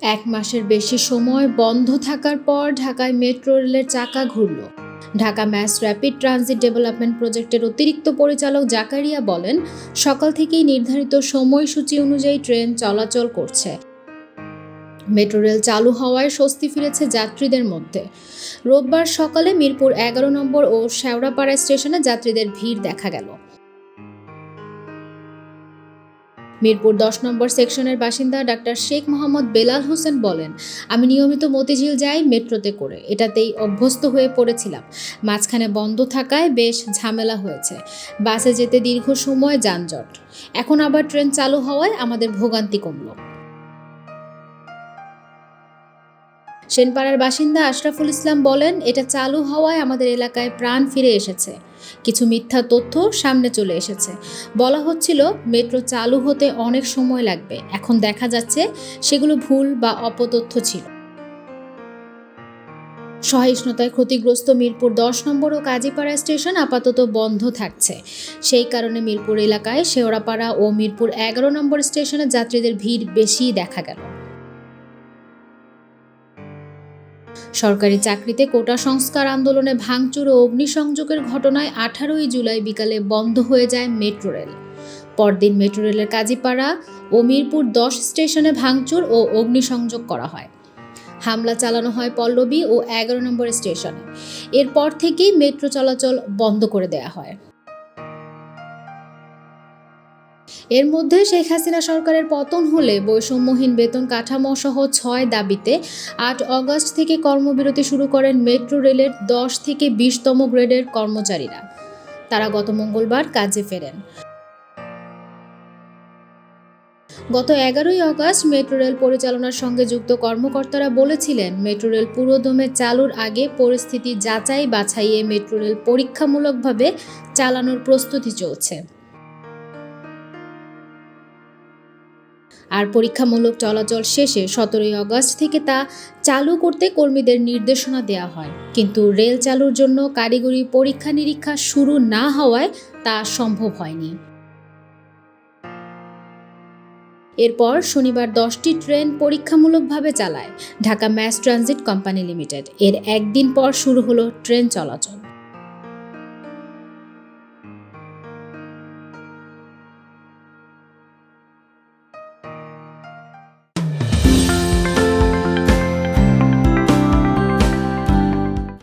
এক মাসের বেশি সময় বন্ধ থাকার পর ঢাকায় মেট্রো রেলের চাকা ঘুরল। Dhaka mass rapid transit development প্রজেক্টের অতিরিক্ত পরিচালক জাকারিয়া বলেন, সকাল থেকেই নির্ধারিত সময়সূচি অনুযায়ী ট্রেন চলাচল করছে। মেট্রো রেল চালু হওয়ায় স্বস্তি ফিরেছে যাত্রীদের মধ্যে। রোববার সকালে মিরপুর এগারো নম্বর ও শেওড়াপাড়া স্টেশনে যাত্রীদের ভিড় দেখা গেল। মিরপুর দশ নম্বর সেকশনের বাসিন্দা ডাক্তার শেখ মোহাম্মদ বেলাল হোসেন বলেন, আমি নিয়মিত মতিঝিল যাই মেট্রোতে করে। এটাতেই অভ্যস্ত হয়ে পড়েছিলাম। মাঝখানে বন্ধ থাকায় বেশ ঝামেলা হয়েছে। বাসে যেতে দীর্ঘ সময় যানজট। এখন আবার ট্রেন চালু হওয়ায় আমাদের ভোগান্তি কমলো। সেনপাড়ার বাসিন্দা আশরাফুল ইসলাম বলেন, এটা চালু হওয়ায় আমাদের এলাকায় প্রাণ ফিরে এসেছে। কিছু মিথ্যা তথ্য সামনে চলে এসেছে। বলা হচ্ছিল, মেট্রো চালু হতে অনেক সময় লাগবে। এখন দেখা যাচ্ছে, সেগুলো ভুল বা অপতথ্য ছিল। সহিষ্ণুতায় ক্ষতিগ্রস্ত মিরপুর দশ নম্বর ও কাজীপাড়া স্টেশন আপাতত বন্ধ থাকছে। সেই কারণে মিরপুর এলাকায় শেওড়াপাড়া ও মিরপুর এগারো নম্বর স্টেশনে যাত্রীদের ভিড় বেশি দেখা গেল। সরকারি চাকরিতে কোটা সংস্কার আন্দোলনে ভাঙচুর ও অগ্নিসংযোগের ঘটনায় আঠারোই জুলাই বিকালে বন্ধ হয়ে যায় মেট্রো রেল। পরদিন মেট্রো রেলের কাজীপাড়া ও মিরপুর দশ স্টেশনে ভাঙচুর ও অগ্নিসংযোগ করা হয়। হামলা চালানো হয় পল্লবী ও এগারো নম্বর স্টেশনে। এরপর থেকেই মেট্রো চলাচল বন্ধ করে দেয়া হয়। এর মধ্যে শেখ হাসিনা সরকারের পতন হলে বৈষম্যহীন বেতন কাঠামো সহ ছয় দাবিতে আট অগস্ট থেকে কর্মবিরতি শুরু করেন মেট্রো রেলের দশ থেকে বিশতম গ্রেডের কর্মচারীরা। তারা গত মঙ্গলবার কাজে ফেরেন। গত এগারোই অগস্ট মেট্রো রেল পরিচালনার সঙ্গে যুক্ত কর্মকর্তারা বলেছিলেন, মেট্রো রেল পুরোদমে চালুর আগে পরিস্থিতি যাচাই বাছাইয়ে মেট্রো রেল পরীক্ষামূলকভাবে চালানোর প্রস্তুতি চলছে। আর পরীক্ষামূলক চলাচল শেষে সতেরোই অগস্ট থেকে তা চালু করতে কর্মীদের নির্দেশনা দেওয়া হয়। কিন্তু রেল চালুর জন্য কারিগরি পরীক্ষা নিরীক্ষা শুরু না হওয়ায় তা সম্ভব হয়নি। এরপর শনিবার দশটি ট্রেন পরীক্ষামূলকভাবে চালায় Dhaka mass transit company limited. এর একদিন পর শুরু হলো ট্রেন চলাচল।